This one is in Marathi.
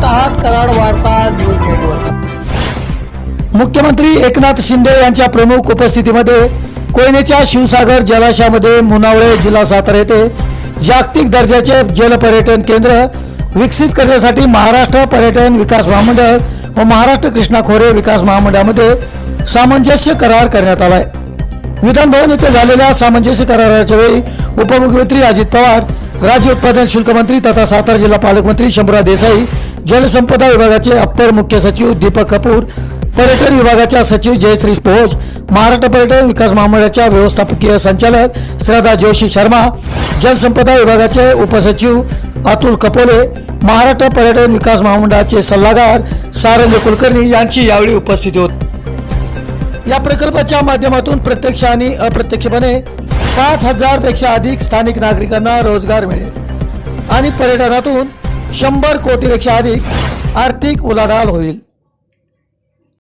आहात कराड वार्ता न्यूज नेटवर्क. मुख्यमंत्री एकनाथ शिंदे यांच्या प्रमुख उपस्थितीमध्ये कोयनेच्या शिवसागर जलाशयामध्ये मुनावळे जिल्हा सातारा येथे जागतिक दर्जाचे जलपर्यटन केंद्र विकसित करण्यासाठी महाराष्ट्र पर्यटन विकास महामंडळ व महाराष्ट्र कृष्णा खोरे विकास महामंडळामध्ये सामंजस्य करार करण्यात आला आहे. विधानभवन येथे झालेल्या सामंजस्य कराराच्या वेळी उपमुख्यमंत्री अजित पवार राज्य उत्पादन शुल्क मंत्री तथा सातारा जिल्हा पालकमंत्री शंभरा देसाई जलसंपदा विभागाचे अप्पर मुख्य सचिव दीपक कपूर पर्यटन विभागाच्या सचिव जयश्री भोज महाराष्ट्र पर्यटन विकास महामंडळाच्या व्यवस्थापकीय संचालक श्रद्धा जोशी शर्मा जलसंपदा विभागाचे उपसचिव अतुल कपोले महाराष्ट्र पर्यटन विकास महामंडळाचे सल्लागार सारंग कुलकर्णी यांची यावेळी उपस्थिती होती. या प्रकल्पाच्या माध्यमातून प्रत्यक्ष आणि अप्रत्यक्षपणे पाच हजारपेक्षा अधिक स्थानिक नागरिकांना रोजगार मिळेल आणि पर्यटनातून शंभर कोटीपेक्षा अधिक आर्थिक उलाढाल होईल.